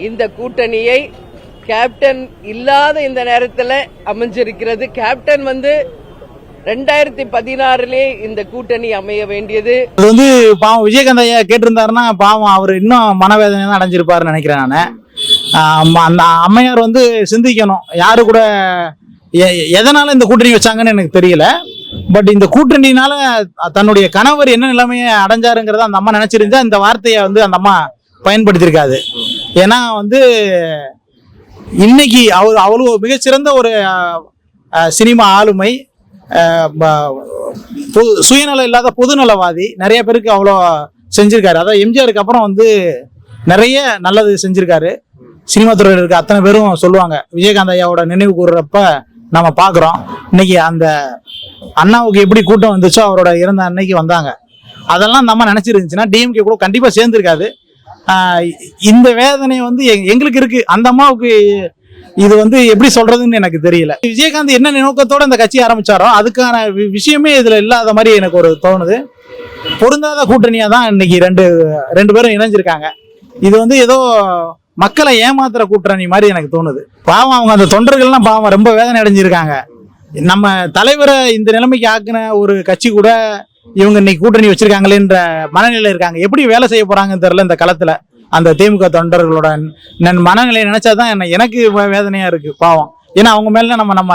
இந்த கூட்டணியை கேப்டன் இல்லாத இந்த நேரத்தில் அமைஞ்சிருக்கிறது. கேப்டன் வந்து ரெண்டாயிரத்தி பதினாறுலே இந்த கூட்டணி அமைய வேண்டியது. அது வந்து பாவம் விஜயகாந்த் ஐயா கேட்டிருந்தாருன்னா பாவம் அவர் இன்னும் மனவேதனை தான் அடைஞ்சிருப்பாருன்னு நினைக்கிறேன் நான். அந்த அம்மையார் வந்து சிந்திக்கணும். யாரு கூட எ- எதனால இந்த கூட்டணி வச்சாங்கன்னு எனக்கு தெரியல. பட் இந்த கூட்டணினால தன்னுடைய கணவர் என்ன நிலைமையை அடைஞ்சாருங்கிறத அந்த அம்மா நினைச்சிருந்தா இந்த வார்த்தையை வந்து அந்த அம்மா பயன்படுத்தியிருக்காது. ஏன்னா வந்து இன்னைக்கு அவர் அவ்வளோ மிகச்சிறந்த ஒரு சினிமா ஆளுமை சுயநலம் இல்லாத பொதுநலவாதி. நிறைய பேருக்கு அவ்வளோ செஞ்சிருக்காரு. அதாவது எம்ஜிஆருக்கு அப்புறம் வந்து நிறைய நல்லது செஞ்சிருக்காரு. சினிமா துறையில் இருக்க அத்தனை பேரும் சொல்லுவாங்க விஜயகாந்த் ஐயாவோட நினைவு கூறுறப்ப நம்ம பார்க்குறோம் இன்னைக்கு அந்த அண்ணாவுக்கு எப்படி கூட்டம் வந்துச்சோ அவரோட இறந்த அன்னைக்கு வந்தாங்க. அதெல்லாம் நம்ம நினச்சிருந்துச்சுன்னா டிஎம்கே கூட கண்டிப்பாக சேர்ந்துருக்காது. இந்த வேதனை வந்து எங்களுக்கு இருக்கு. அந்த அம்மாவுக்கு இது வந்து எப்படி சொல்றதுன்னு எனக்கு தெரியல. விஜயகாந்த் என்ன நோக்கத்தோட இந்த கட்சி ஆரம்பிச்சாரோ அதுக்கான வி- விஷயமே இதுல இல்லாத மாதிரி எனக்கு ஒரு தோணுது. பொருந்தாத கூட்டணியா தான் இன்னைக்கு ரெண்டு ரெண்டு பேரும் இணைஞ்சிருக்காங்க. இது வந்து ஏதோ மக்களை ஏமாத்துற கூட்டணி மாதிரி எனக்கு தோணுது. பாவம் அவங்க அந்த தொண்டர்கள்லாம் பாவம் ரொம்ப வேதனை அடைஞ்சிருக்காங்க. நம்ம தலைவரை இந்த நிலைமைக்கு ஆக்குன ஒரு கட்சி கூட இவங்க இன்னைக்கு கூட்டணி வச்சிருக்காங்களேன்ற மனநிலை இருக்காங்க. எப்படி வேலை செய்ய போறாங்கன்னு தெரியல இந்த களத்துல அந்த திமுக தொண்டர்களோட நன் மனநிலையை நினைச்சாதான் என்ன எனக்கு வேதனையா இருக்கு பாவம். ஏன்னா அவங்க மேல நம்ம நம்ம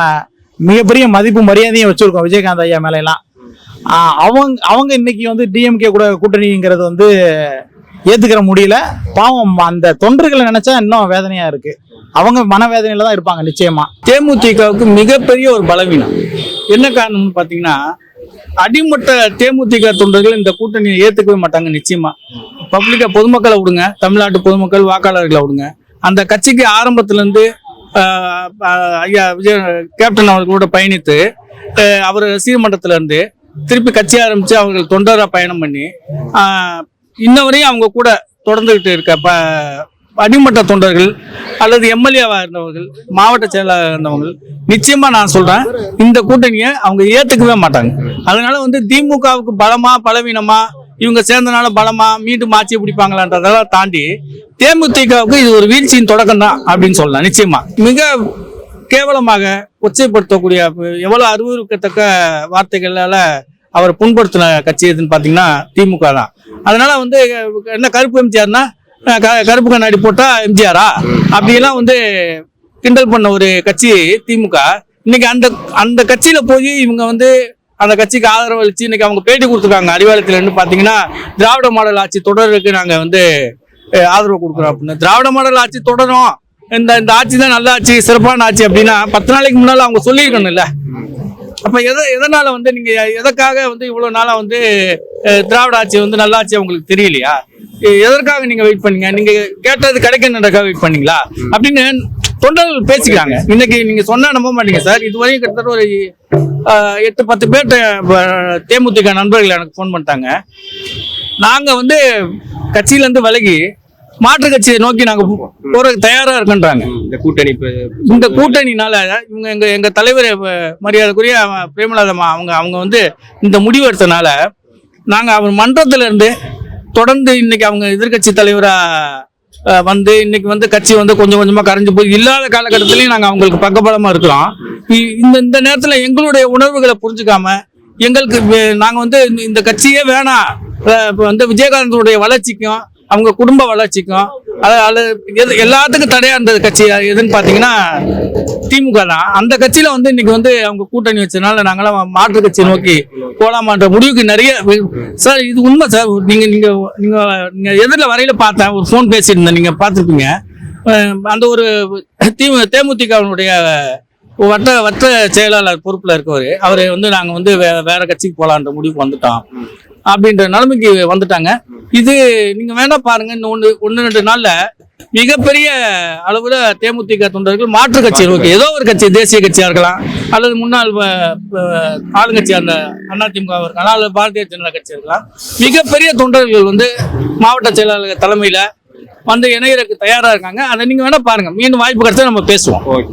மிகப்பெரிய மதிப்பு மரியாதையும் வச்சிருக்கோம் விஜயகாந்த் ஐயா மேலாம் அவங்க அவங்க இன்னைக்கு வந்து டிஎம்கே கூட கூட்டணிங்கிறது வந்து ஏத்துக்கிற முடியல. பாவம் அந்த தொண்டர்களை நினைச்சா இன்னும் வேதனையா இருக்கு. அவங்க மனவேதனையில தான் இருப்பாங்க நிச்சயமா. தேமுதிகவுக்கு மிகப்பெரிய ஒரு பலவீனம். என்ன காரணம்னு பாத்தீங்கன்னா அடிமட்ட தேமுதிக தொண்டர்கள் இந்த கூட்டணியை ஏத்துக்கவே மாட்டாங்க நிச்சயமா. பப்ளிக்கா பொதுமக்களை விடுங்க தமிழ்நாட்டு பொதுமக்கள் வாக்காளர்களை விடுங்க. அந்த கட்சிக்கு ஆரம்பத்துல இருந்து ஐயா விஜய கேப்டன் அவர்களோட பயணித்து அவர் சீர்மன்றத்துல இருந்து திருப்பி கட்சி ஆரம்பிச்சு அவர்கள் தொண்டராக பயணம் பண்ணி ஆஹ், இன்ன வரையும் அவங்க கூட தொடர்ந்துகிட்டு இருக்க ப- அடிமட்ட தொண்டர்கள் அல்லது எம்எல்ஏவாக இருந்தவர்கள் மாவட்ட செயலாளராக இருந்தவர்கள் நிச்சயமாக நான் சொல்கிறேன் இந்த கூட்டணியை அவங்க ஏற்றுக்கவே மாட்டாங்க. அதனால வந்து திமுகவுக்கு பலமா பலவீனமா இவங்க சேர்ந்தனால பலமா மீண்டும் ஆட்சியை பிடிப்பாங்களான்றதெல்லாம் தாண்டி தேமுதிகவுக்கு இது ஒரு வீழ்ச்சியின் தொடக்கம் தான் அப்படின்னு சொல்லலாம் நிச்சயமா. மிக கேவலமாக உச்சைப்படுத்தக்கூடிய எவ்வளவு அறிவுறுக்கத்தக்க வார்த்தைகளால அவர் புண்படுத்தின கட்சி எதுன்னு பார்த்தீங்கன்னா திமுக தான். அதனால வந்து என்ன கருப்பு எம்ஜிஆர்னா கருப்பு கண்ணாடி போட்டா எம்ஜிஆரா? அப்படிலாம் வந்து கிண்டல் பண்ண ஒரு கட்சி திமுக. இன்னைக்கு அந்த அந்த கட்சியில போய் இவங்க வந்து அந்த கட்சிக்கு ஆதரவு அளிச்சு இன்னைக்கு அவங்க பேட்டி கொடுத்துருக்காங்க. அறிவாலயத்துல இருந்து பாத்தீங்கன்னா திராவிட மாடல் ஆட்சி தொடருக்கு நாங்க வந்து ஆதரவு கொடுக்குறோம் அப்படின்னு. திராவிட மாடல் ஆட்சி தொடரும். இந்த இந்த ஆட்சி தான் நல்ல ஆட்சி சிறப்பான ஆட்சி அப்படின்னா பத்து நாளைக்கு முன்னால அவங்க சொல்லியிருக்கணும்ல. அப்ப எதை எதனால வந்து நீங்க எதற்காக வந்து இவ்வளவு நாளா வந்து திராவிட ஆட்சி வந்து நல்லாட்சி ஆட்சி தெரியலையா? எதற்காக நீங்க வெயிட் பண்ணீங்க? நீங்க கேட்டது கிடைக்கணுன்றக்காக வெயிட் பண்ணீங்களா? அப்படின்னு தொண்டர்கள் பேசிக்கிறாங்க. இன்னைக்கு நீங்க சொன்னா நம்ப மாட்டீங்க சார். இதுவரையும் கிட்டத்தட்ட ஒரு எட்டு பத்து பேர்ட்ட அஹ், தேமுதிக நண்பர்கள் எனக்கு ஃபோன் பண்ணிட்டாங்க. நாங்க வந்து கட்சியில இருந்து விலகி மாற்று கட்சியை நோக்கி நாங்க போறதுக்கு தயாரா இருக்கன்றாங்க. இந்த கூட்டணி இந்த கூட்டணினால இவங்க எங்க எங்க தலைவர் மரியாதைக்குரிய அஹ், பிரேமலதா அம்மா அவங்க அவங்க வந்து இந்த முடிவு எடுத்தனால நாங்க அவர் மன்றத்துல இருந்து தொடர்ந்து இன்னைக்கு அவங்க எதிர்க்கட்சி தலைவரா வந்து இன்னைக்கு வந்து கட்சி வந்து கொஞ்சம் கொஞ்சமா கரைஞ்சு போய் இல்லாத காலகட்டத்திலயும் நாங்க அவங்களுக்கு பக்கபலமா இருக்கிறோம். இ- இந்த இந்த நேரத்துல எங்களுடைய உணர்வுகளை புரிஞ்சுக்காம எங்களுக்கு நாங்க வந்து இந்த- கட்சியே வேணாம். இப்ப வந்து விஜயகாந்தனுடைய வளர்ச்சிக்கும் அவங்க குடும்ப வளர்ச்சிக்கும் அது- எது- எல்லாத்துக்கும் தடையா இருந்தது கட்சி. எதுன்னு பாத்தீங்கன்னா திமுக தான். அந்த கட்சியில வந்து இன்னைக்கு வந்து அவங்க கூட்டணி வச்சதுனால நாங்களாம் மாற்று கட்சியை நோக்கி போலாமான்ற முடிவுக்கு நிறைய சார் இது உண்மை சார். நீங்க நீங்க நீங்க நீங்க எதிரில் வரையில பார்த்தேன். ஒரு ஃபோன் பேசியிருந்தேன். நீங்க பார்த்துருப்பீங்க. அந்த ஒரு திமு தேமுதிகவினுடைய வட்ட வட்ட செயலாளர் பொறுப்புல இருக்கவர். அவரை வந்து நாங்க வந்து வே- வேற கட்சிக்கு போலான்ற முடிவுக்கு வந்துட்டோம். அப்படின்ற நிலைமைக்கு வந்துட்டாங்க. இது நீங்க வேணா பாருங்க இன்னும் ஒன்று ஒன்று ரெண்டு நாள்ல மிகப்பெரிய அளவுல தேமுதிக தொண்டர்கள் மாற்று கட்சி நோக்கி ஏதோ ஒரு கட்சி தேசிய கட்சியா இருக்கலாம் அல்லது முன்னாள் ஆளுங்கட்சி அந்த அதிமுக இருக்கலாம் அல்லது பாரதிய ஜனதா கட்சி இருக்கலாம். மிகப்பெரிய தொண்டர்கள் வந்து மாவட்ட செயலாளர் தலைமையில வந்து இணையறதுக்கு தயாரா இருக்காங்க. அதை நீங்க வேணா பாருங்க. மீண்டும் வாய்ப்பு கிடைச்சா நம்ம பேசுவோம். ஓகே.